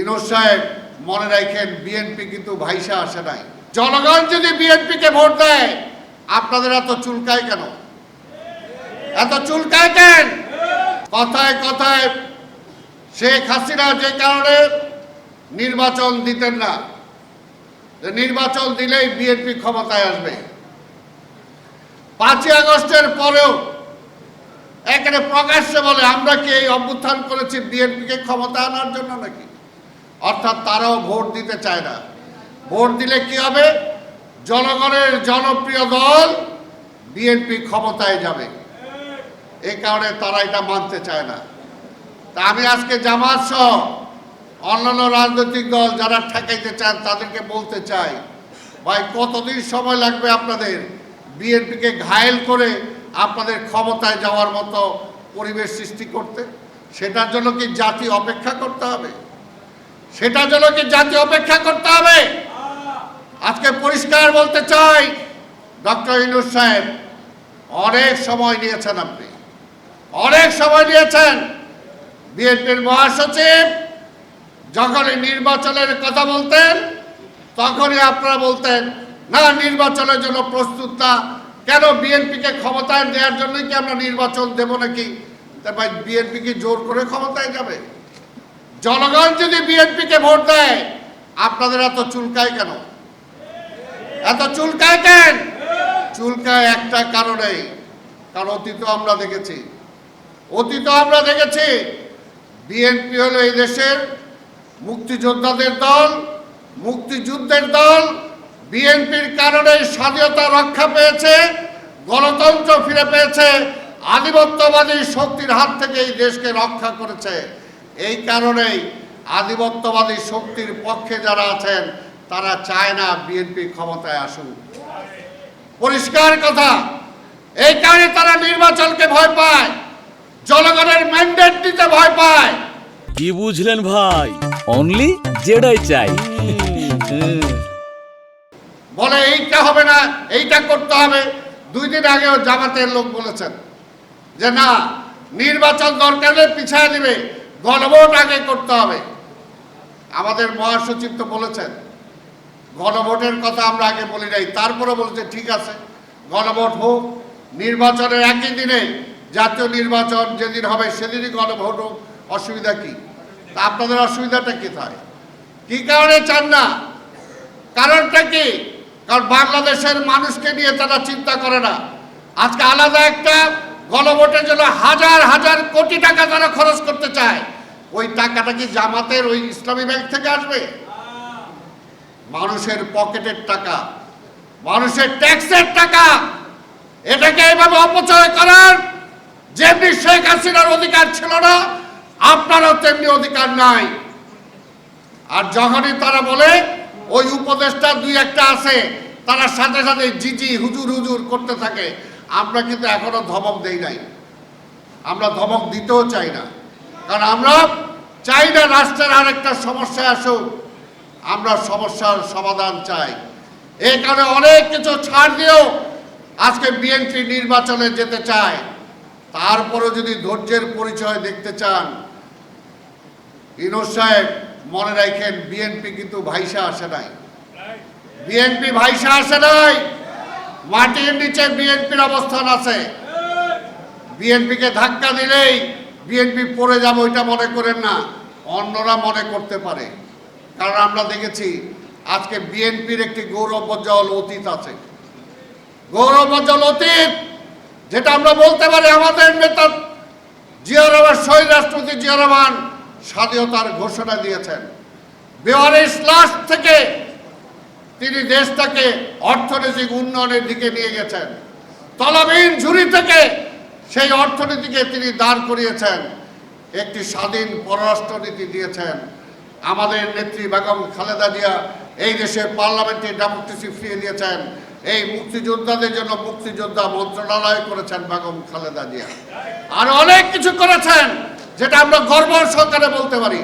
ইনোজ সাহেব, মনে রাখেন বিএনপি কিন্তু ভাইসা আসে নাই। জনগণ যদি বিএনপিকে ভোট দেয়, আপনাদের এত চুলকায় কেন? এত চুলকায় কেন? কথায় কথায় শেখ হাসিনা যে কারণে নির্বাচন দিতেন না নির্বাচন দিলেই বিএনপি ক্ষমতায় আসবে। পাঁচই আগস্টের পরেও এখানে প্রকাশ্যে বলে, আমরা কি এই অভ্যুত্থান করেছি বিএনপিকে ক্ষমতা আনার জন্য নাকি? অর্থাৎ তারাও ভোট দিতে চায় না। ভোট দিলে কি হবে? জনগণের জনপ্রিয় দল বিএনপি ক্ষমতায় যাবে। এই কারণে তারা এটা মানতে চায় না। তা আমি আজকে জামাত সহ অন্যান্য রাজনৈতিক দল যারা ঠেকাইতে চান, তাদেরকে বলতে চাই, ভাই, কতদিন সময় লাগবে আপনাদের বিএনপিকে ঘায়েল করে আপনাদের ক্ষমতায় যাওয়ার মতো পরিবেশ সৃষ্টি করতে? সেটার জন্য কি জাতি অপেক্ষা করতে হবে? সেটার জন্য কি জাতি অপেক্ষা করতে হবে? আজকে পরিষ্কার বলতে চাই, ডক্টর ইনুস সাহেব, অনেক সময় নিয়েছেন আপনি। অনেক সময় নিয়েছেন। বিএনপির মহাসচিব যখনই নির্বাচনের কথা বলতেন, তখনই আপনারা বলতেন, না, নির্বাচনের জন্য প্রস্তুত না কেন বিএনপিকে ক্ষমতায় দেওয়ার জন্যই কি আমরা নির্বাচন দেব নাকি? তারপর বিএনপি কি জোর করে ক্ষমতায় যাবে? জনগণ যদি বিএনপিকে ভোট দেয়, আপনাদের এত চুলকায় কেন? এত চুলকায় কেন? চুলকায় একটা কারণেই কারণ অতীত আমরা দেখেছি। অতীত আমরা দেখেছি, বিএনপি হলো এই দেশের মুক্তিযোদ্ধাদের দল, মুক্তিযুদ্ধের দল, বিএনপির কারণে স্বাধীনতা রক্ষা পেয়েছে, গণতন্ত্র ফিরে পেয়েছে, আধিপত্যবাদী শক্তির হাত থেকে এই দেশকে রক্ষা করেছে। এই কারণেই আধিপত্যবাদী শক্তির পক্ষে যারা আছেন তারা চায় না বিএনপি ক্ষমতায় আসুক। পরিষ্কার কথা এই কারণে তারা নির্বাচনকে ভয় পায় জনগণের ম্যান্ডেট দিতে ভয় পায়। কি বুঝলেন ভাই? অনলি যেটাই চাই। বলে এইটা হবে না এইটা করতে হবে। দুই দিন আগেও জামাতের লোক বলেছেন যে না নির্বাচন দরকার পিছায় দিবে। গণভোট আগে করতে হবে। আমাদের মহাসচিব তো বলেছেন, গণভোটের কথা আমরা আগে বলি নাই, তারপরে বলছে, ঠিক আছে, গণভোট হোক, নির্বাচনের একই দিনে জাতীয় নির্বাচন যেদিন হবে সেদিনই গণভোট হোক, অসুবিধা কি? তা আপনাদের অসুবিধাটা কি থাকে কি কারণে চান না? কারণটা কি? কারণ বাংলাদেশের মানুষকে নিয়ে তারা চিন্তা করে না। আজকে আলাদা একটা গণভোটের জন্য হাজার হাজার কোটি টাকা তারা খরচ করতে চায়। ওই টাকাটা কি জামাতের ওই ইসলামী ব্যাংক থেকে আসবে? মানুষের পকেটের টাকা, মানুষের ট্যাক্সের টাকা, এটাকে এইভাবে অপচয় করার যেমনি শেখ হাসিনার অধিকার ছিল না, আপনারও তেমনি অধিকার নাই। আর যখনই তারা বলে, ওই উপদেশটা দুই একটা আছে, তারা সাথে সাথে জিজি হুজুর হুজুর করতে থাকে, আমরা কিন্তু এখনও ধমক দেই নাই। আমরা ধমক দিতেও চাই না। কারণ আমরা চাই না রাষ্ট্রের আরেকটা সমস্যা আসুক আমরা সমস্যার সমাধান চাই। এই কারণে অনেক কিছু ছাড় দিয়েও আজকে বিএনপি নির্বাচনে যেতে চায়। তারপরেও যদি ধৈর্যের পরিচয় দেখতে চান, ইনোজ সাহেব, মনে রাখেন বিএনপি কিন্তু ভাইসা আসে নাই। বিএনপি ভাইসা আসে নাই। মাটির নিচে বিএনপির অবস্থান আছে। বিএনপিকে ধাক্কা দিলেই বিএনপি পড়ে যাবে ওইটা মনে করেন না, অন্যরা মনে করতে পারে। কারণ আমরা দেখেছি, আজকে বিএনপির একটি গৌরবজ্জ্বল অতীত আছে। গৌরবজ্জ্বল অতীত, যেটা আমরা বলতে পারি আমাদের নেতা জিয়া রহমান, শহীদ রাষ্ট্রপতি জিয়া রহমান স্বাধীনতার ঘোষণা দিয়েছেন। বেওয়ারিশ লাশ থেকে তিনি দেশটাকে অর্থনৈতিক উন্নয়নের দিকে নিয়ে গেছেন। তলাবিহীন ঝুড়ি থেকে সেই অর্থনীতিকে তিনি দাঁড় করিয়েছেন, একটি স্বাধীন পররাষ্ট্রনীতি দিয়েছেন। আমাদের নেত্রী বেগম খালেদা জিয়া এই দেশের পার্লামেন্টে ডেমোক্রেসি ফিরিয়ে দিয়েছেন এই মুক্তিযোদ্ধাদের জন্য মুক্তিযোদ্ধা মন্ত্রণালয় করেছেন বেগম খালেদা জিয়া। আর অনেক কিছু করেছেন, যেটা আমরা গর্ব সরকারে বলতে পারি।